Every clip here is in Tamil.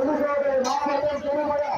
অনুগ্রহের মা বাবা শুরু করা।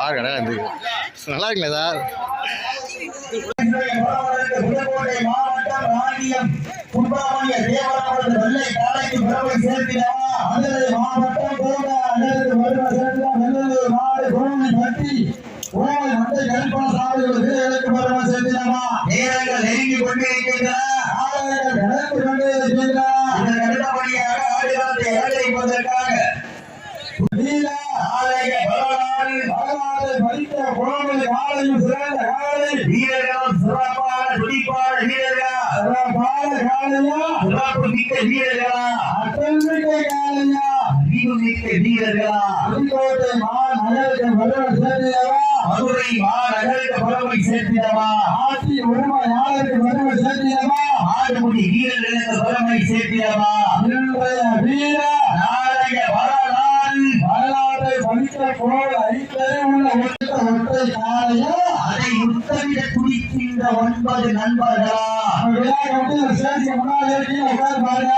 ஆறு கடை வந்து நல்லா இருக்குல்ல சார் புதுக்கோட்டை நேரங்கள் நெருங்கி கொண்டிருக்கின்றன நடந்து ஆலய காலையும் சிறந்த காலை வீரர்களும் சிறப்பான துடிப்பான வீரர்களா சிறப்பான காலையா சிறப்பு மிக்க வீரர்களா அட்டல் மிக்க காலையா அறிவு மிக்க வீரர்களா புதுக்கோட்டை மாநகருக்கு வருவ சேர்ந்தவா மதுரை மாநகருக்கு வருவை சேர்த்திடவா ஆட்சி உரிமையாளருக்கு வருவ சேர்த்திடவா ஆடுமுடி வீரர்களுக்கு வருவை சேர்த்திடவா இன்றைய வீர நாளைய வரலாறு வரலாற்றை படித்த போல் ஐக்கிய உள்ள ஒற்ற ஒற்றை காலையா? அதை முத்தமிட துடிக்கின்ற ஒன்பது நண்பர்களா? விழா கட்டி சேர்ச்சி முன்னாடி கீழே உட்கார் பாருங்க.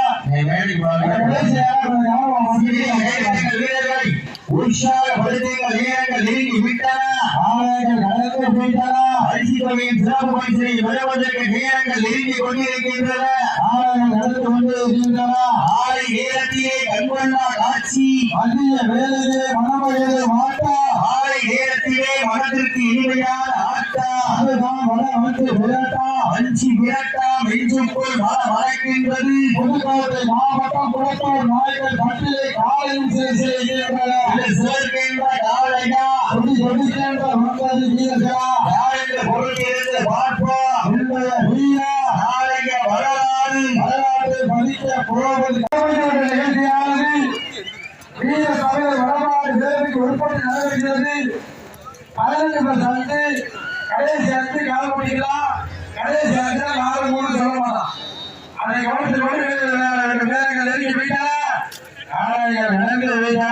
உற்சாகப்படுத்துங்கள் வீரர்கள் நெருங்கி விட்டன. ஆலயங்கள் நடந்து போயிட்டன. சிறப்பு பரிசை நேரங்கள் நெருங்கி கொண்டிருக்கின்றன. ஆலயங்கள் நடந்து கொண்டிருக்கின்றன. ஆலை நேரத்திலே கண்கொண்டா காட்சி. மதிய வேலையிலே மனமகிழ மாட்டா. ஆலை நேரத்திலே மனதிற்கு இனிமையான ஆட்டா. அதுதான் மனம் வந்து விரட்டா. அஞ்சி விரட்டா மெஞ்சுக்குள் மன மறைக்கின்றது. புதுக்கோட்டை மாவட்டம் புறத்தூர் நாயக்கர் பட்டியலை காலையும் சேர்க்கின்ற காலையா கொடி கொடிக்கின்ற ஒன்பது வீரர்களா. யார் என்று பொருளிலிருந்து பார்ப்போம் இன்றைய வீரா. நாளைய வரலாறு. வரலாற்றை படிக்க போவது நிகழ்ச்சியானது இந்திய சபையில் வடமாடு தேர்வுக்கு உட்பட்டு நடைபெறுகிறது பதினஞ்சு பர்சன்ட் கடையை சேர்த்து கால் பண்ணிக்கலாம் கடையை சேர்த்து நாலு மூணு சொல்ல மாட்டான் அதை கவனத்தில் கொண்டு ரெண்டு பேர்கள் நெருங்கி போயிட்டா நாராயணன் நடந்து போயிட்டா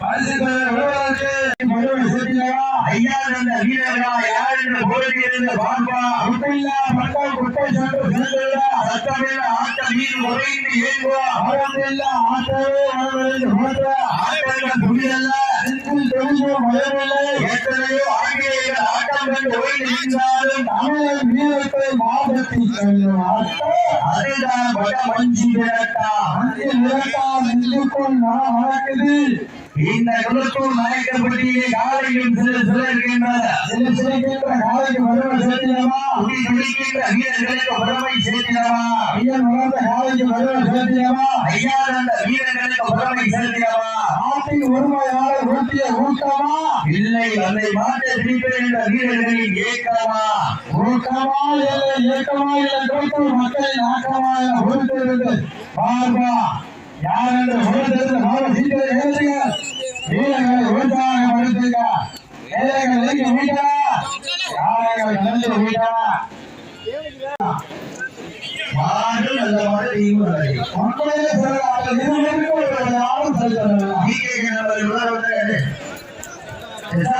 பரிசு பெற விடுவதற்கு மறுபடி சேர்க்கிறா ஐயா அந்த வீரர்களா யார் என்று கோரிக்கை இருந்து பார்ப்பா குட்டையில்லா மக்கள் குட்டை சென்று சென்றுள்ளா சத்தமில்ல ஆட்ட மீன் உறைந்து ஏங்குவா ஆரம்பில்ல ஆட்டவே வரவில்லை போன்ற ஆட்டங்கள் துணியல்ல அன்பில் தெரிஞ்சோ பயமில்லை எத்தனையோ ஆங்கிலேயர் ஆட்டம் கண்டு ஓய்ந்து நின்றாலும் தமிழர் வீரத்தை மாதத்தி செல்லும் அதுதான் பட மஞ்சி விரட்டா மஞ்சி விரட்டா நெஞ்சுக்குள் நான் மணக்குது இந்த குலத்தூர் நாயக்கப்பட்டியிலே காலையும் சில சில இருக்கின்றன. சில சிலைக்கின்ற காலைக்கு வறுமை சேர்த்தினவா குடி குடிக்கின்ற வீரர்களுக்கு வறுமை சேர்த்தினவா ஐயன் வளர்ந்த காலைக்கு வறுமை சேர்த்தினவா ஐயா அந்த வீரர்களுக்கு வறுமை சேர்த்தினவா நாட்டின் ஒருமையாளர் ஊட்டிய ஊக்கமா? இல்லை அதை மாற்ற பிடிப்பெறுகின்ற வீரர்களின் ஏக்கமா? ஊக்கமா இல்லை ஏக்கமா இல்லை குலத்தூர் மக்களின் ஆக்கமா என பொறுத்திருந்து பார்வா யார் என்று பொறுத்திருந்து மாற சீக்கிரம் நெருங்கி வீட்டா யாரைகள் நடந்து வீட்டா மாடு நல்ல மாடு நீங்க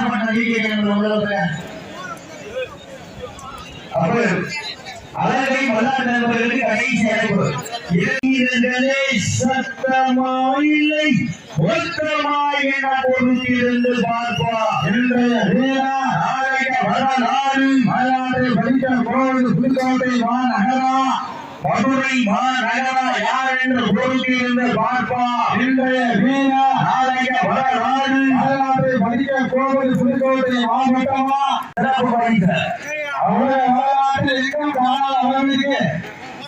பண்ண நீங்க அப்போ அழகை மல்லாட்ட நண்பர்களுக்கு கடைசி அழைப்பு. இளைஞர்களே சத்தமாயில்லை. ஒத்தமாய் என பொறுத்திருந்து பார்ப்பா. மதுரை மாநகரா? யார் என்று பொறுத்திருந்து பார்ப்பா. இன்றைய வீரா நாளைய வரலாறு வரலாற்றை படிக்க கோவில் புதுக்கோட்டை மாவட்டமா? சிறப்பு அவருடைய வரலாற்றில் எங்கும் காணாத அளவிற்கு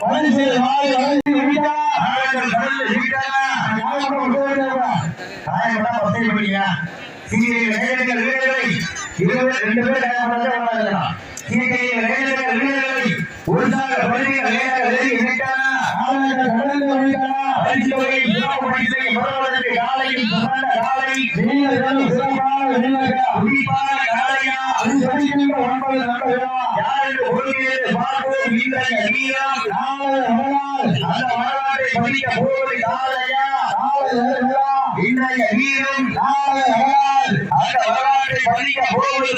பரிசு வாரி வழங்கி விட்டா நாயகர் கடலில் விட்டாரா பசை பண்ணியா சீரியல் நேரங்கள் வீரர்களை இருபது ரெண்டு பேர் நாயகர் சீரியல் நேரங்கள் வீரர்களை உற்சாக பள்ளிகள் நேரங்கள் விட்டாரா நாயகர் கடலில் விட்டாரா பரிசு தொகை சிறப்பு பரிசை பெறுவதற்கு காலையில் சிறந்த காலை வீரர்கள் சிறப்பான வீரர்கள் குறிப்பான காலையா அது படிக்கின்ற ஒன்பது நண்பர்களா யார் என்று பொறுமையை பார்ப்போம் இன்றைய வீரம் நாளை வரலாறு அந்த வரலாற்றை படிக்க போவது காலையா நாளை வரலாறு இன்றைய வீரம் நாளை வரலாறு அந்த வரலாற்றை படிக்க போவது